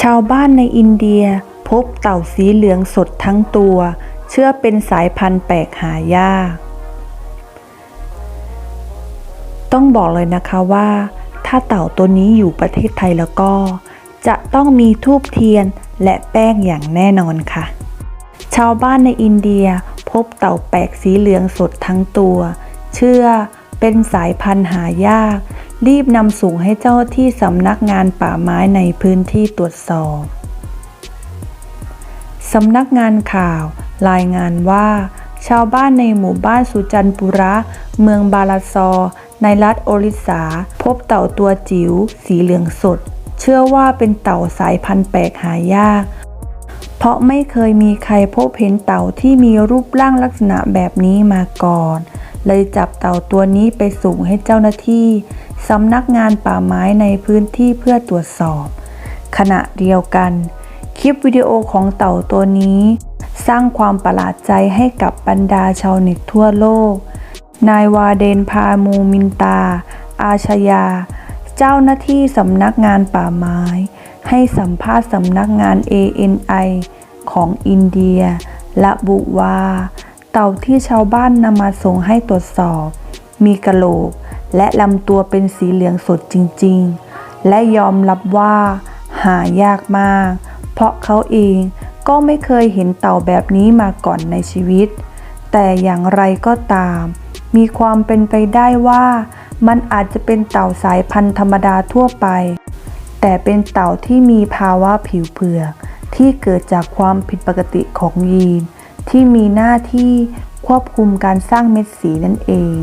ชาวบ้านในอินเดียพบเต่าสีเหลืองสดทั้งตัว เชื่อเป็นสายพันธุ์แปลกหายาก ต้องบอกเลยนะคะว่า ถ้าเต่าตัวนี้อยู่ประเทศไทยแล้วก็ จะต้องมีทูบเทียนและแป้งอย่างแน่นอนค่ะ ชาวบ้านในอินเดียพบเต่าแปลกสีเหลืองสดทั้งตัว เชื่อเป็นสายพันธุ์หายาก รีบนำส่งให้เจ้าที่สำนักงานป่าไม้ในพื้นที่ตรวจสอบสำนักงานข่าว รายงานว่า ชาวบ้านในหมู่บ้านสุจันปุระ เมืองบาลาซอ ในรัฐโอริสา พบเต่าตัวจิ๋วสีเหลืองสด เชื่อว่าเป็นเต่าสายพันธุ์แปลกหายาก เพราะไม่เคยมีใครพบเห็นเต่าที่มีรูปร่างลักษณะแบบนี้มาก่อน เลยจับเต่าตัวนี้ไปส่งให้เจ้าหน้าที่ สำนักงานป่าไม้ในพื้นที่เพื่อตรวจสอบ ขณะเดียวกัน คลิปวิดีโอของเต่าตัวนี้ สร้างความประหลาดใจให้กับบรรดาชาวเน็ตทั่วโลก นายวาเดนพามูมินตา อาชยา เจ้าหน้าที่สำนักงานป่าไม้ ให้สัมภาษณ์สำนักงาน ANI ของอินเดียระบุว่า เต่าที่ชาวบ้านนำมาส่งให้ตรวจสอบ มีกระโหลก และลำตัวเป็นสีเหลืองสดจริงๆ และยอมรับว่า หายากมาก เพราะเขาเองก็ไม่เคยเห็นเต่าแบบนี้มาก่อนในชีวิต แต่อย่างไรก็ตาม มีความเป็นไปได้ว่า มันอาจจะเป็นเต่าสายพันธุ์ธรรมดาทั่วไป แต่เป็นเต่าที่มีภาวะผิวเผือกที่เกิดจากความผิดปกติของยีน ที่มีหน้าที่ควบคุมการสร้างเม็ดสีนั่นเอง